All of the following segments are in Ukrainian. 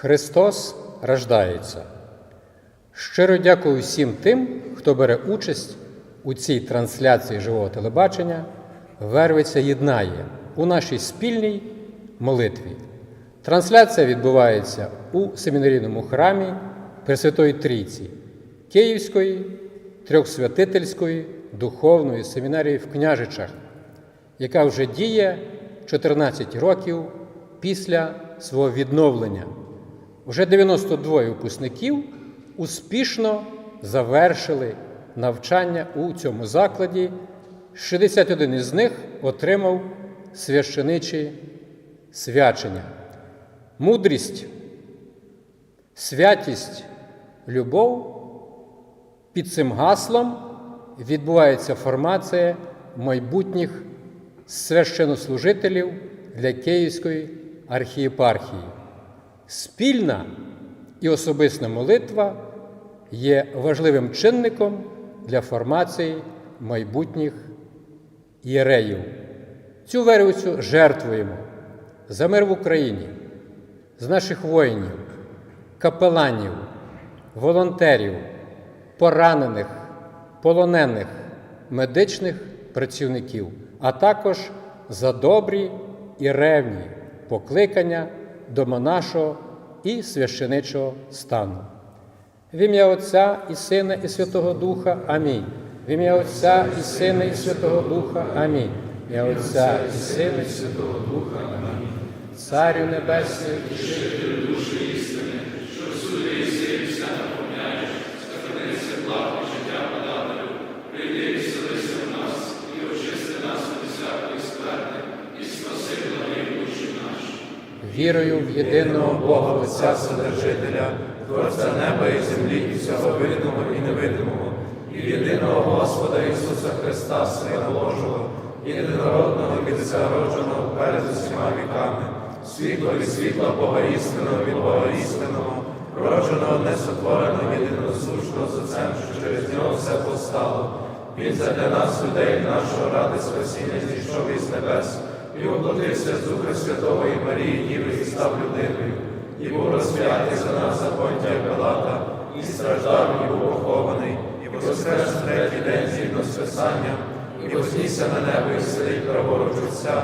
Христос рождається. Щиро дякую всім тим, хто бере участь у цій трансляції живого телебачення. Вервиця єднає у нашій спільній молитві. Трансляція відбувається у семінарійному храмі Пресвятої Трійці Київської трьохсвятительської духовної семінарії в Княжичах, яка вже діє 14 років після свого відновлення. Вже 92 випускників успішно завершили навчання у цьому закладі. 61 із них отримав священичі свячення. Мудрість, святість, любов під цим гаслом відбувається формація майбутніх священнослужителів для Київської архієпархії. Спільна і особиста молитва є важливим чинником для формації майбутніх єреїв. Цю вервицю жертвуємо за мир в Україні, з наших воїнів, капеланів, волонтерів, поранених, полонених, медичних працівників, а також за добрі і ревні покликання до монашого і священичого стану. В ім'я Отця і Сина, і Святого Духа. Амінь. В ім'я Отця і Сина, і Святого Духа. Амінь. В ім'я Отця і Сина, і Святого Духа. Амінь. Царю Небесний, вірою в єдиного Бога Отця Вседержителя, Творця неба і землі, і всього видимого і невидимого, і в єдиного Господа Ісуса Христа, Сина Божого, єдинородного від зародженого перед усіма віками, світло від світла Бога істинного від Бога істинного, родженого несотвореного, єдиносушного Отцем, що через нього все постало. Він задля нас, людей, нашого ради спасіння, зійшов із небес, і оплатився з Духа Святого і Марії, Діви, і став людиною, і був розп'ятий за нас за Понтія Пилата, і страждав, і був похований, і воскрес третій день згідно з Писанням, і вознісся на небо, і сидить праворуч Отця,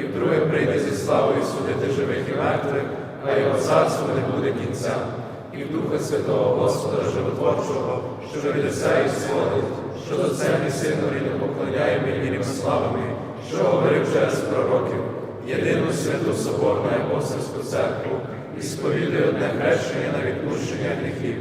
і вдруге прийде зі славою судити живих і мертвих, а його царство не буде кінця. І в Духа Святого Господа Животворчого, що від Отця і сходить, що до і Сину рідно поклоняємо і віримо славами, що говорив через пророків, єдину святу Соборну апостольську церкву, і сповідує одне хрещення на відпущення гріхів,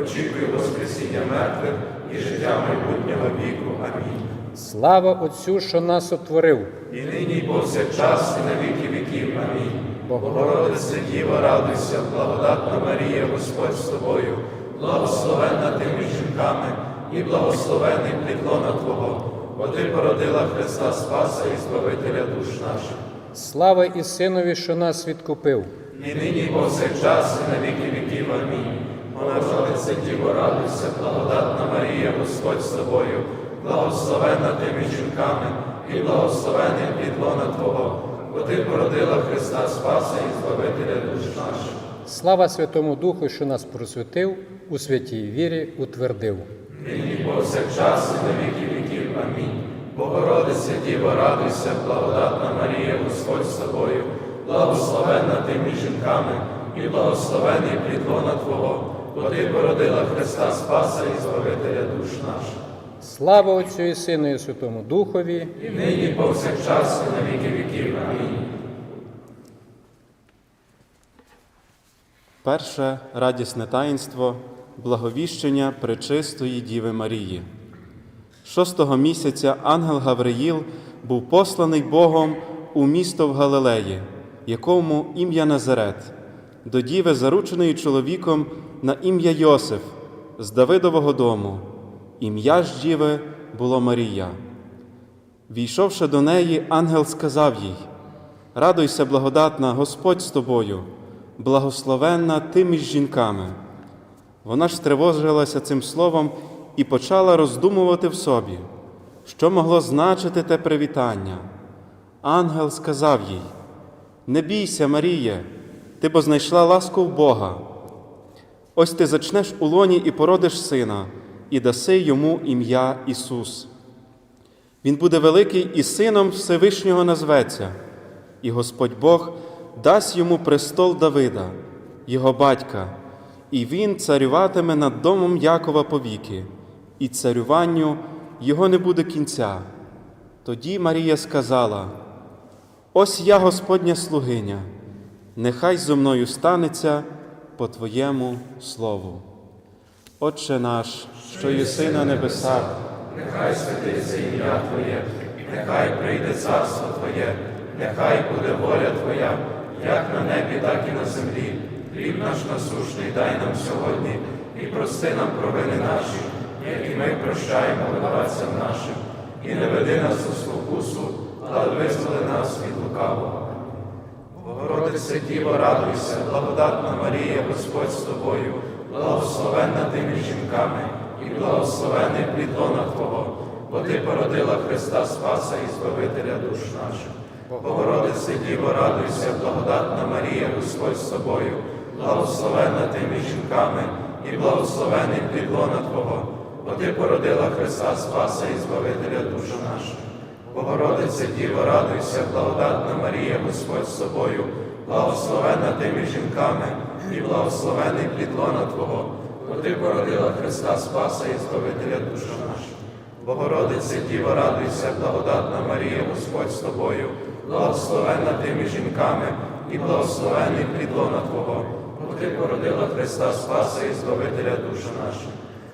очікую Воскресіння мертвих і життя майбутнього віку. Амінь. слава Отцю, що нас отворив. І нині і повсякчас, і на віки віків. Амінь. Богородице Діва, радуйся, благодатна Марія, Господь з тобою, благословенна ти між жінками, і благословений плітлона Твого, бо ти породила Христа Спаса і Збавителя душ наших. Слава і Синові, що нас відкупив. І нині і повсякчас, і на віки віків. Амінь. Богородице Діво, радуйся, благодатна Марія, Господь з тобою, благословенна ти між жінками, і благословений плітлона Твого, бо ти породила Христа Спаса і Збавителя душ наших. Слава Святому Духу, що нас просвятив, у святій вірі утвердив. Нині повсякчас, і на віки віків. Амінь. Богородице Діво, радуйся, благодатна Марія, Господь з тобою, благословенна ти між жінками, і благословений плітлона Твого, бо ти породила Христа Спаса і Збавителя душ наших. Слава Отцю і Сину, і Святому Духові. І нині і повсякчас, і на віки віків. Амінь. Перше радісне таїнство благовіщення Пречистої Діви Марії. Шостого місяця ангел Гавриїл був посланий Богом у місто в Галилеї, якому ім'я Назарет, до діви, зарученої чоловіком на ім'я Йосиф з Давидового дому. Ім'я ж діви було Марія. Війшовши до неї, ангел сказав їй: Радуйся, благодатна, Господь з тобою, благословенна ти між жінками. Вона ж стривожилася цим словом і почала роздумувати в собі, що могло значити те привітання. Ангел сказав їй: Не бійся, Маріє, ти бо знайшла ласку в Бога. Ось ти зачнеш у лоні і породиш сина, і даси йому ім'я Ісус. Він буде великий і сином Всевишнього назветься, і Господь Бог дасть йому престол Давида, його батька, і він царюватиме над домом Якова повіки, і царюванню його не буде кінця. Тоді Марія сказала: Ось я Господня слугиня, нехай зо мною станеться по Твоєму слову. Отче наш, що єси на небесах, Нехай святиться ім'я Твоє, нехай прийде царство Твоє, нехай буде воля Твоя, як на небі, так і на землі. Хліб наш насушний дай нам сьогодні і прости нам провини наші, як і ми прощаємо винуватцям нашим, і не веди нас у спокусу, але визволи нас від лукавого. Богородице Діво, радуйся, благодатна Марія, Господь з тобою, благословенна тими жінками, і благословений плід лона Твого, бо Ти породила Христа Спаса і Збавителя душ наших. Богородице Діво, радуйся, благодатна Марія, Господь з тобою, благословенна тими жінками, і благословений плід лона Твого, бо Ти породила Христа Спаса і Збавителя душ наших. Богородице Діво, радуйся, благодатна Марія, Господь з тобою, благословенна тими жінками, і благословений плід лона Твого, бо Ти породила Христа Спаса і Збавителя душ наших. Богородице Діво, радуйся, благодатна Марія, Господь з тобою, благословенна тими жінками, і благословений плід лона Твого, бо Ти породила Христа Спаса і Збавителя душ наших.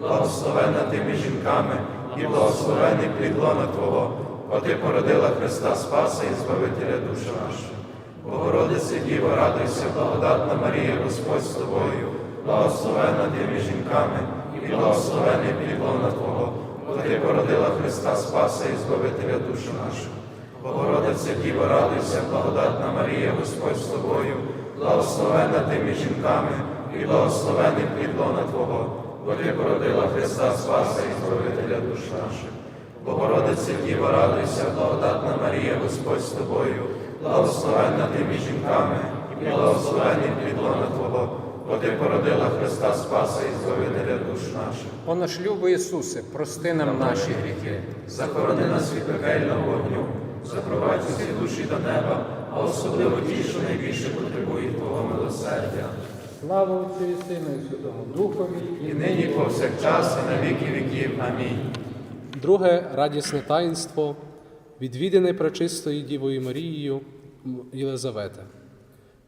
благословенна тими жінками, і благословений плід лона Твого, бо Ти породила Христа Спаса і Збавителя душ наших. Богородице Діво, радуйся, благодатна Марія, Господь з тобою, благословенна тими жінками, і благословений плід лона Твого, бо Ти породила Христа Спаса і Збавителя душ наших. Богородице Діво, радуйся, благодатна Марія, Господь з тобою, благословенна тими жінками, і благословений плід лона Твого, бо Ти породила Христа Спаса і Збавителя душ наших. Богородице Діво, радуйся, благодатна Марія, Господь з тобою, благословенна тими жінками, і благословений плід лона Твого, бо Ти породила Христа Спаса і Збавителя душ наших. О наш любий Ісусе, прости нам наші гріхи. Захорони нас від пекельного вогню, запровадь усі душі до неба, а особливо ті, що найбільше потребують Твого милосердя. Слава Отцю і Сину і Святому Духові, І нині повсякчас, і на віки віків. Амінь. Друге радісне таїнство відвідане пречистою Дівою Марією Єлизавети.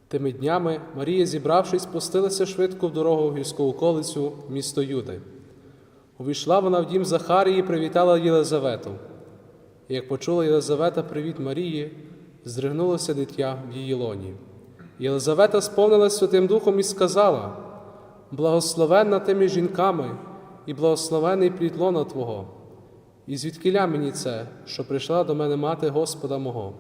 Тими днями Марія, зібравшись, пустилася швидко в дорогу в гірську околицю місто Юди. Увійшла вона в дім Захарії і привітала Єлизавету. І як почула Єлизавета привіт Марії, здригнулося дитя в її лоні. Єлизавета сповнилась Святим Духом і сказала: Благословенна ти між жінками, і благословений плід лона Твого. І звідкиля мені це, що прийшла до мене мати Господа мого?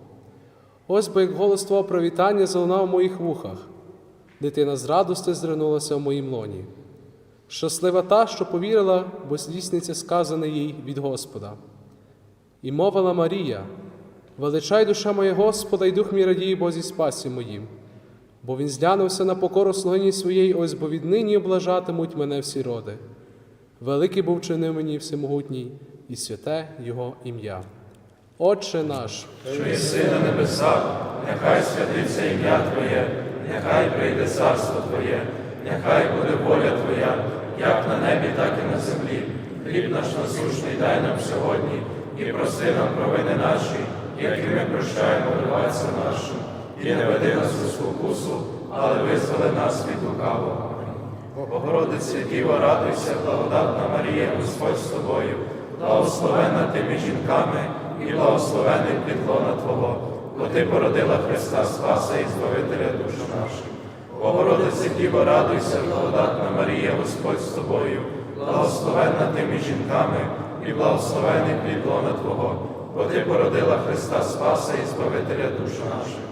Ось бо як голос Твого привітання залунав у моїх вухах, дитина з радости зринулася в моїм лоні. Щаслива та, що повірила, бо здійсниться сказане їй від Господа. І мовила Марія: Величай душа моя Господа, і дух мій радіє Бозі спасі моїм, бо він зглянувся на покору слугині своєї, ось бо віднині облажатимуть мене всі роди. Великий був чинив мені всемогутній, і святе Його ім'я. Отче наш, що єси на небесах, нехай святиться ім'я Твоє, нехай прийде царство Твоє, нехай буде воля Твоя, як на небі, так і на землі. Хліб наш насущний дай нам сьогодні, і прости нам провини наші, як і ми прощаємо винуватцям нашим, і не веди нас у спокусу, але визволи нас від лукавого. Богородице Діво, радуйся, благодатна Марія, Господь з тобою, благословенна ти між жінками, і благословений плід лона Твого, бо Ти породила Христа Спаса і Збавителя душ наших. Богородице Діво, радуйся, благодатна Марія, Господь з тобою, благословенна ти між жінками, і благословений плід лона Твого, бо Ти породила Христа Спаса і Збавителя душ наших.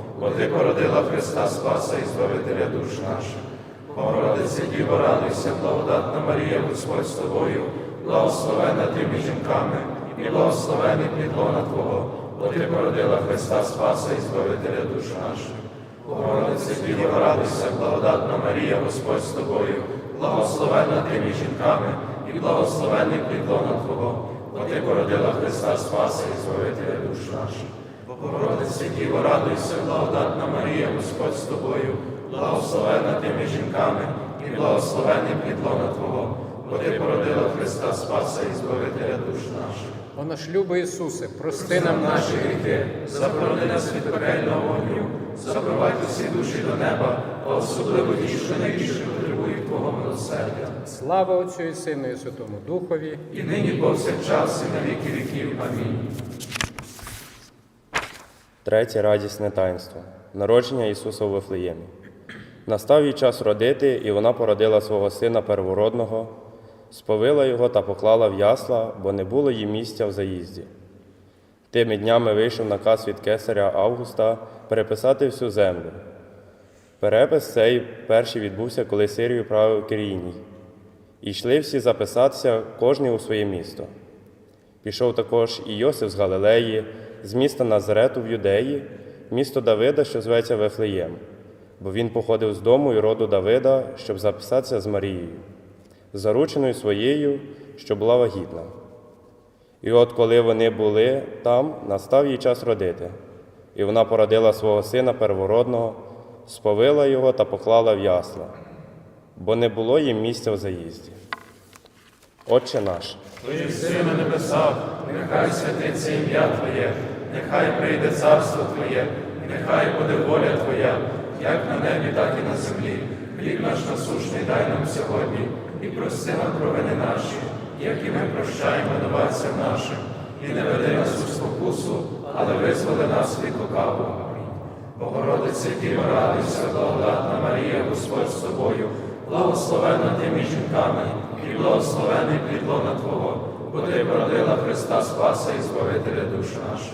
бо Ти породила Христа Спаса і Збавителя душ наших. Богородице Діво, радуйся, благодатна Марія, Господь з тобою, благословенна ти між жінками, і благословений плід лона Твого, бо Ти породила Христа Спаса і Збавителя душ наших. Богородице Діво, радуйся, благодатна Марія, Господь з тобою, благословенна ти між жінками, і благословений плід лона Твого, бо Ти породила Христа Спаса і Збавителя душ наших. Богородице Діво, радуйся, благодатна Марія, Господь з тобою, благословенна ти між жінками, і благословений плідлона Твого, бо Ти породила Христа Спаса і Збавителя душ наших. О наш любий Ісусе, прости нам наші гріхи, заборони нас від пекельного вогню, запровадь усі душі до неба, а особливо ті, що найбільше потребують Твого милосердя. слава Отцю і Сину і Святому Духові. І нині повсякчас, і на віки віків. Амінь. Третє радісне таїнство народження Ісуса у Вифлеємі. Настав їй час родити, і вона породила свого сина первородного, сповила його та поклала в ясла, бо не було їй місця в заїзді. Тими днями вийшов наказ від кесаря Августа переписати всю землю. Перепис цей перший відбувся, коли Сирію правив Кирійній. І йшли всі записатися, кожний у своє місто. Пішов також і Йосиф з Галилеї, з міста Назарету в Юдеї, місто Давида, що зветься Вифлеєм, бо він походив з дому і роду Давида, щоб записатися з Марією, зарученою своєю, що була вагітна. І от коли вони були там, настав їй час родити, і вона породила свого сина первородного, сповила його та поклала в ясла, бо не було їм місця в заїзді. Отче наш. Твої сили на небесах, нехай святиться ім'я Твоє, нехай прийде царство Твоє, нехай буде воля Твоя, як на небі, так і на землі. Хліб наш насушний дай нам сьогодні, і прости нам провини наші, як і ми прощаємо винуватцям нашим, і не веди нас у спокусу, але визволи нас від лукавого. Богородице Діва, радуйся, благодатна Марія, Господь з тобою, благословенна ти між жінками, і благословений плід лона Твого, бо ти породила Христа Спаса і Збавителя душ наших.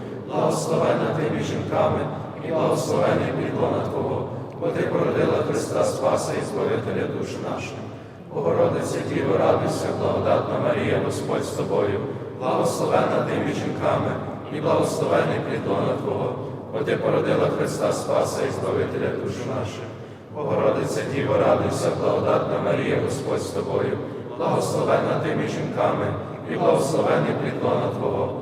благословенна ти між жінками, і благословений плід лона Твого, бо ти породила Христа Спаса і Збавителя душ наших. Богородице Діво, радуйся, благодатна Марія, Господь з тобою, благословенна ти між жінками, і благословений плід лона Твого, бо ти породила Христа Спаса і Збавителя душ наших. Богородице Діво, радуйся, благодатна Марія, Господь з тобою, благословенна ти між жінками, і благословений плід лона Твого,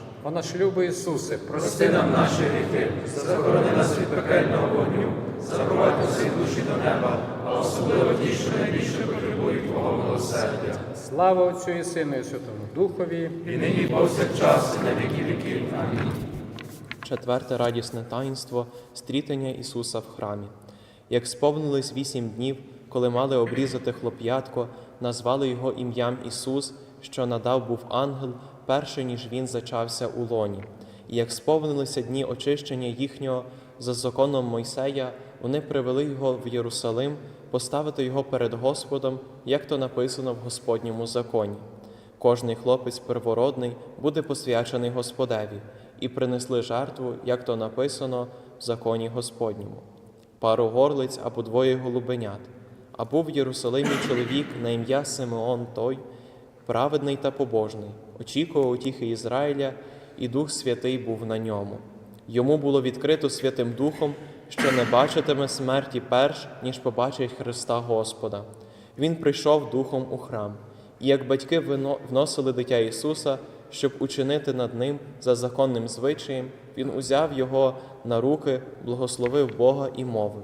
О наш любий Ісусе, прости нам наші гріхи, захорони нас від пекельного вогню, запровадь усі душі до неба, а особливо ті, що найбільше потребують Твого милосердя. слава Отцю і Сину і Святому Духові. І нині повсякчас, і на віки віків. Четверте радісне таїнство стрітення Ісуса в храмі. Як сповнились вісім днів, коли мали обрізати хлоп'ятко, назвали його ім'ям Ісус, що надав був ангел, перше ніж він зачався у лоні. І як сповнилися дні очищення їхнього за законом Мойсея, вони привели його в Єрусалим, поставити його перед Господом, як то написано в Господньому законі. Кожний хлопець первородний буде посвячений Господеві, і принесли жертву, як то написано в законі Господньому. Пару горлиць або двоє голубенят. А був в Єрусалимі чоловік на ім'я Симеон той, праведний та побожний, очікував утіхи Ізраїля, і Дух Святий був на ньому. Йому було відкрито Святим Духом, що не бачитиме смерті перш, ніж побачить Христа Господа. Він прийшов духом у храм, і як батьки вносили дитя Ісуса, щоб учинити над ним за законним звичаєм, він узяв його на руки, благословив Бога і мовив: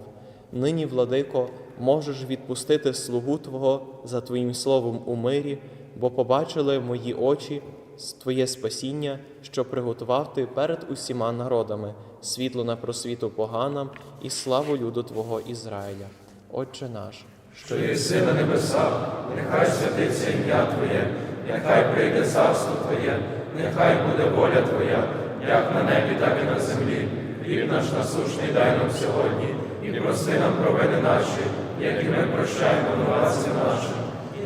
Нині, владико, можеш відпустити слугу Твого за Твоїм словом у мирі, бо побачили мої очі Твоє спасіння, що приготував Ти перед усіма народами, світло на просвіту поганам і славу люду Твого Ізраїля. Отче наш, що єси на небесах, нехай святиться ім'я Твоє, нехай прийде царство Твоє, нехай буде воля Твоя, як на небі, так і на землі. Хліб наш насушний дай нам сьогодні, і прости нам провини наші, як і ми прощаємо винуватцям нашим,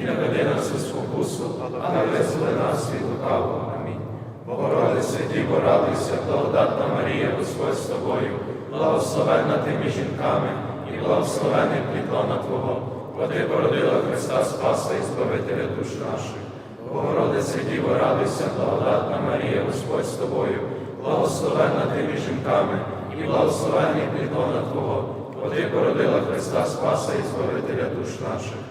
і не веди нас у спокусу, а визволи нас від лукавого. Амінь. Богородице, Діво, радуйся, благодатна Марія, Господь з тобою, благословенна ти між жінками, і благословений плітлона Твого, бо ти породила Христа Спаса і Збавителя душ наших. Богородице, Діво, радуйся, благодатна Марія, Господь з тобою, благословенна ти жінками, і благословений плітлона Твого, бо ти породила Христа Спаса і Збавителя душ наших.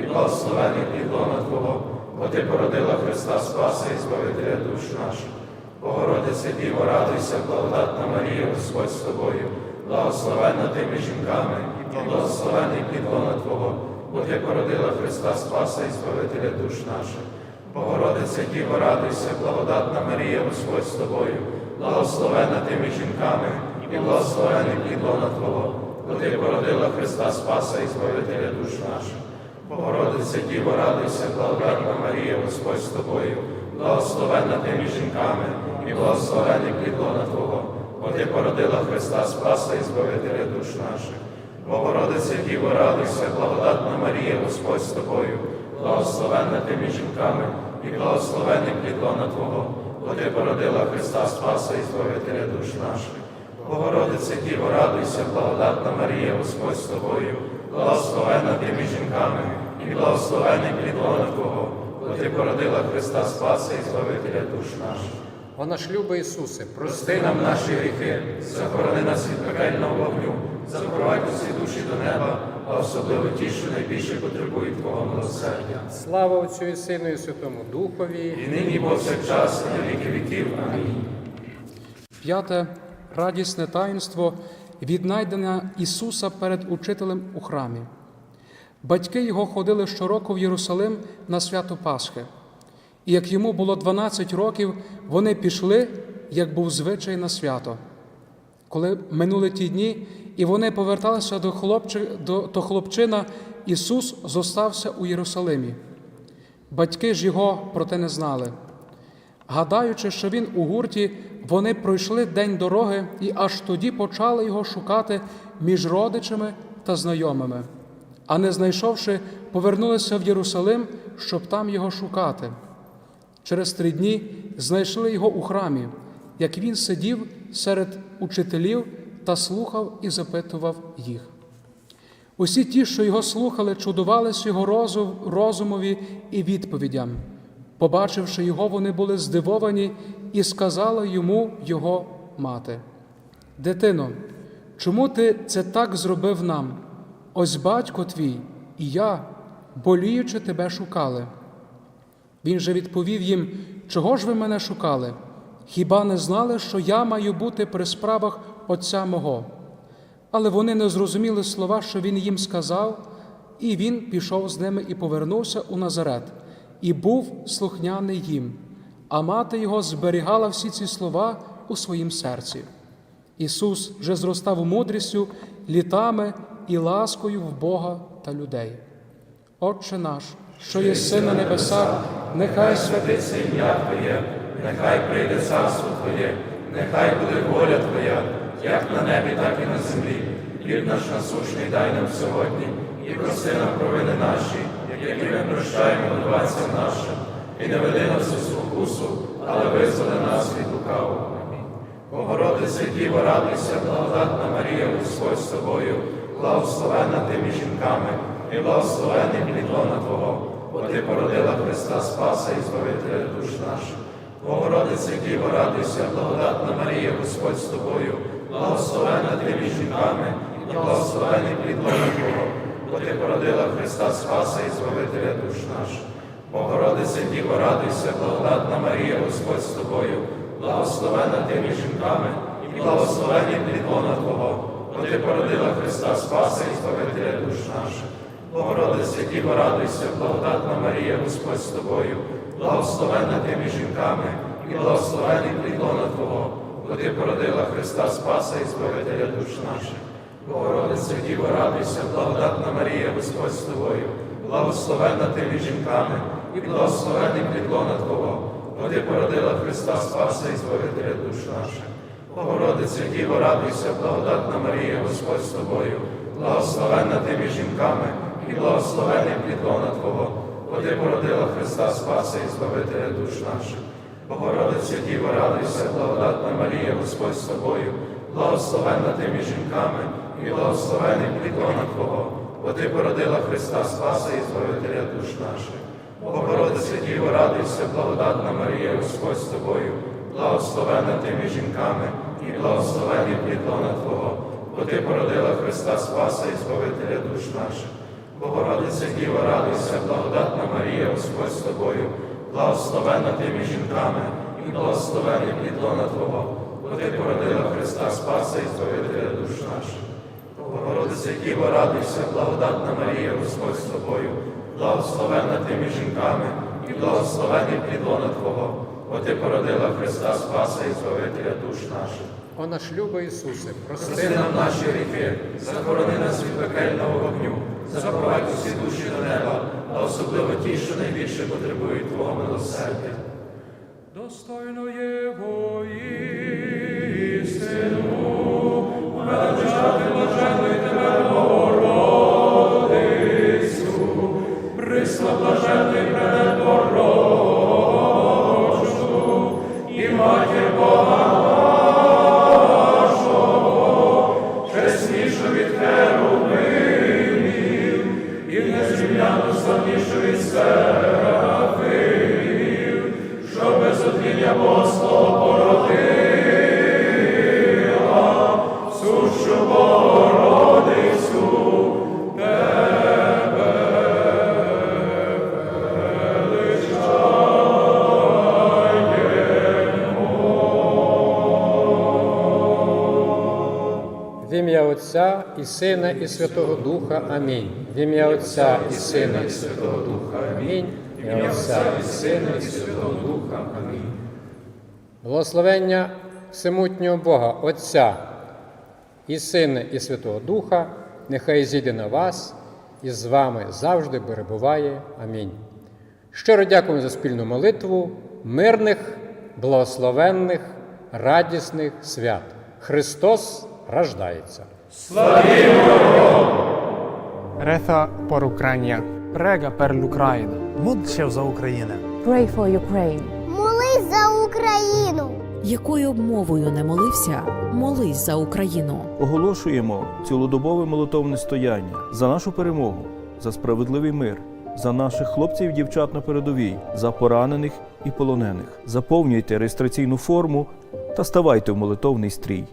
і благословений плітлона Твого, бо ти породила Христа Спаса і Збавителя душ наших. Богородице, Діво, радуйся, благодатна Марія, Господь з тобою, благословенна ти між жінками, і благословений плітлона Твого, бо ти породила Христа Спаса і Збавителя душ наших. Богородице, Діво, радуйся, благодатна Марія, Господь з тобою, благословенна ти між жінками, і благословений плітлона Твого, бо ти породила Христа Спаса і Збавителя душ наших. Богородице, Діво, радуйся, благодатна Марія, Господь з тобою, благословенна ти жінками, і благословений плітлона Твого, бо ти породила Христа Спаса і Збавителя душ наших. Богородице, Діво, радуйся, благодатна Марія, Господь з тобою, благословенна ти жінками, і благословений плітлона Твого, бо ти породила Христа Спаса і Збавителя душ наших. Богородице, Діво, радуйся, благодатна Марія, Господь з тобою, благословенна ти між жінками, і благословений плітлона Твого, бо ти породила Христа Спаса і Збавителя душ наших. О наш любий Ісусе, прости Прости нам наші гріхи, захорони нас від пекельного вогню, запровадь усі душі до неба, а особливо ті, що найбільше потребують Твого милосердя. слава Отцю і Сину і Святому Духові. І нині повсякчас, і на віки віків. Амінь. П'яте радісне таїнство віднайдення Ісуса перед учителем у храмі. Батьки його ходили щороку в Єрусалим на свято Пасхи. І як йому було 12 років, вони пішли, як був звичай на свято. Коли минули ті дні, і вони поверталися до, хлопчи, до, до хлопчина, Ісус зостався у Єрусалимі. Батьки ж його про те не знали. Гадаючи, що він у гурті, вони пройшли день дороги і аж тоді почали його шукати між родичами та знайомими. А не знайшовши, повернулися в Єрусалим, щоб там його шукати. Через три дні знайшли його у храмі, як він сидів серед учителів та слухав і запитував їх. Усі ті, що його слухали, чудувались його розу- розумові і відповідям. Побачивши його, вони були здивовані і сказала йому його мати: Дитино, чому ти це так зробив нам? Ось батько твій і я, боліючи тебе, шукали. Він же відповів їм, чого ж ви мене шукали? Хіба не знали, що я маю бути при справах Отця мого? Але вони не зрозуміли слова, що він їм сказав, і він пішов з ними і повернувся у Назарет, і був слухняний їм, а мати його зберігала всі ці слова у своїм серці. Ісус же зростав мудрістю, літами і ласкою в Бога та людей. Отче наш, що є син на небесах, нехай Святиться ім'я Твоє, нехай прийде царство Твоє, нехай буде воля Твоя, як на небі, так і на землі. Хліб наш насущний дай нам сьогодні, і прости нам провини наші, які ми прощаємо винуватцям нашим, і не веди нас у спокусу, але визволи нас від лукавого. Богородице Діво, радуйся, благодатна Марія, Господь з тобою, благословенна ти між жінками, і благословений плідлона Твого, бо Ти породила Христа Спаса і Збавителя душ наших. Богородице Діво, радуйся, благодатна Марія, Господь з тобою, благословенна ти між жінками, і благословений плідлона Твого, бо Ти породила Христа Спаса і Збавителя душ наших. Богородице Діво, радуйся, благодатна Марія, Господь з тобою, благословенна ти між жінками, і благословений плідлона Твого, бо Ти породила Христа Спаса і Збавителя душ наших. Богородице Діво, радуйся, благодатна Марія, Господь з тобою, благословенна ти між жінками, і благословений плідлона Твого, бо Ти породила Христа Спаса і Збавителя душ наших. Богородице Діво, радуйся, благодатна Марія, Господь з тобою, благословенна ти між жінками, і благословений плідлона Твого, бо Ти породила Христа Спаса і Збавителя душ наших. Богородице Діво, радуйся, благодатна Марія, Господь з тобою, благословенна ти між жінками, і благословений плідлона Твого, бо Ти породила Христа Спаса і Збавителя душ наших. Богородице Діво, радуйся, благодатна Марія, Господь з тобою, благословенна ти між жінками, і благословений плідлона Твого, бо Ти породила Христа Спаса і Збавителя душ наших. Богородице Діво, радуйся, благодатна Марія, Господь з тобою, благословенна ти між жінками, і благословений плідлона Твого, бо Ти породила Христа Спаса і Збавителя душ наших. Богородице Діво, радуйся, благодатна Марія, Господь з тобою, благословенна ти між жінками, і благословений плідлона Твого, бо Ти породила Христа Спаса і Збавителя душ наших. Богородице Діво, радуйся, благодатна Марія, Господь з тобою, благословенна ти між жінками, і благословений плідлона Твого, бо Ти породила Христа Спаса і Збавителя душ наших. О наш любий Ісусе, прости Прости нам наші гріхи, захорони нас від пекельного вогню, запровадь усі душі до неба, а особливо ті, що найбільше потребують Твого милосердя. Достойно Його істину, величати блаженний тебе, Богородицю, присла блаженний В ім'я Отця і Сина, і Святого Духа. Амінь. В ім'я Отця і Сина, і Святого Духа. Амінь. В ім'я Отця і Сина, і Святого Духа. Амінь. Благословення всемутнього Бога, Отця і Сина, і Святого Духа, нехай зійде на вас і з вами завжди перебуває. Амінь. Щиро дякуємо за спільну молитву, мирних, благословенних, радісних свят. Христос рождається. Reza por Ucrania. Prega per l'Ucraina. Молчав за Україну. Pray for Ukraine. Молись за Україну. Якою б мовою не молився, молись за Україну. Оголошуємо цілодобове молитовне стояння за нашу перемогу, за справедливий мир, за наших хлопців і дівчат на передовій, за поранених і полонених. Заповнюйте реєстраційну форму та ставайте в молитовний стрій.